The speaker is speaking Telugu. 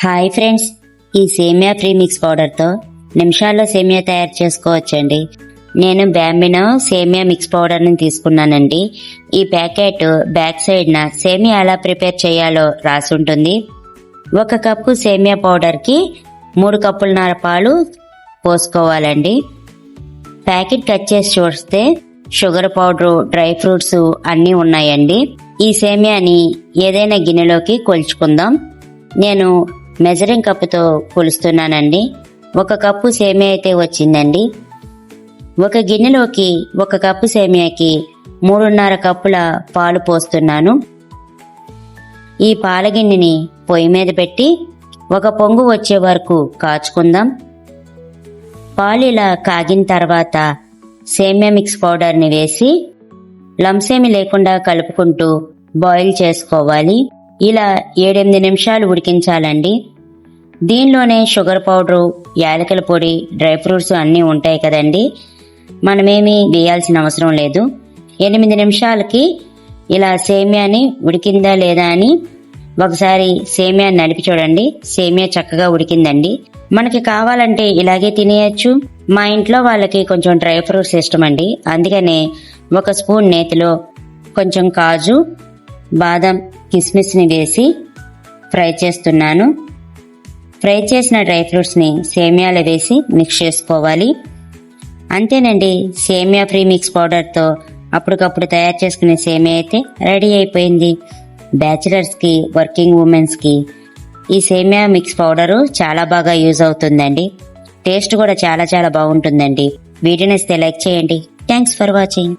హాయ్ ఫ్రెండ్స్ ఈ సేమియా ఫ్రీ మిక్స్ పౌడర్తో నిమిషాల్లో సేమియా తయారు చేసుకోవచ్చండి. నేను బ్యాంబినో సేమియా మిక్స్ పౌడర్ని తీసుకున్నానండి. ఈ ప్యాకెట్ బ్యాక్ సైడ్న సేమియా ఎలా ప్రిపేర్ చేయాలో రాసి ఉంటుంది ఒక కప్పు సేమియా పౌడర్కి మూడు కప్పులన్నర పాలు పోసుకోవాలండి. ప్యాకెట్ కట్ చేసి చూస్తే షుగర్ పౌడరు డ్రై ఫ్రూట్స్ అన్నీ ఉన్నాయండి. ఈ సేమియాని ఏదైనా గిన్నెలోకి కొలుచుకుందాం. నేను మెజరింగ్ కప్పుతో కొలుస్తున్నానండి. ఒక కప్పు సేమియా అయితే వచ్చిందండి. ఒక గిన్నెలోకి ఒక కప్పు సేమియాకి మూడున్నర కప్పుల పాలు పోస్తున్నాను. ఈ పాల గిన్నెని పొయ్యి మీద పెట్టి ఒక పొంగు వచ్చే వరకు కాచుకుందాం. పాలు ఇలా కాగిన తర్వాత సేమియా మిక్స్ పౌడర్ని వేసి లంసేమి లేకుండా కలుపుకుంటూ బాయిల్ చేసుకోవాలి. ఇలా ఏడెనిమిది నిమిషాలు ఉడికించాలండి. దీనిలోనే షుగర్ పౌడరు యాలకుల పొడి డ్రై ఫ్రూట్స్ అన్నీ ఉంటాయి కదండి. మనమేమీ వేయాల్సిన అవసరం లేదు. ఎనిమిది నిమిషాలకి ఇలా సేమియాని ఉడికిందా లేదా అని ఒకసారి సేమియా నడిపి చూడండి. సేమియా చక్కగా ఉడికిందండి. మనకి కావాలంటే ఇలాగే తినేయచ్చు. మా ఇంట్లో వాళ్ళకి కొంచెం డ్రై ఫ్రూట్స్ ఇష్టం అండి అందుకనే ఒక స్పూన్ నేతిలో కొంచెం కాజు బాదం కిస్మిస్ని వేసి ఫ్రై చేస్తున్నాను. ఫ్రై చేసిన డ్రై ఫ్రూట్స్ని సేమియాలో వేసి మిక్స్ చేసుకోవాలి. అంతేనండి సేమియా ఫ్రీ మిక్స్ పౌడర్తో అప్పటికప్పుడు తయారు చేసుకునే సేమియా అయితే రెడీ అయిపోయింది. బ్యాచిలర్స్కి వర్కింగ్ ఉమెన్స్కి ఈ సేమియా మిక్స్ పౌడరు చాలా బాగా యూజ్ అవుతుందండి. టేస్ట్ కూడా చాలా చాలా బాగుంటుందండి. వీడియోని ఇస్తే లైక్ చేయండి. Thanks for watching.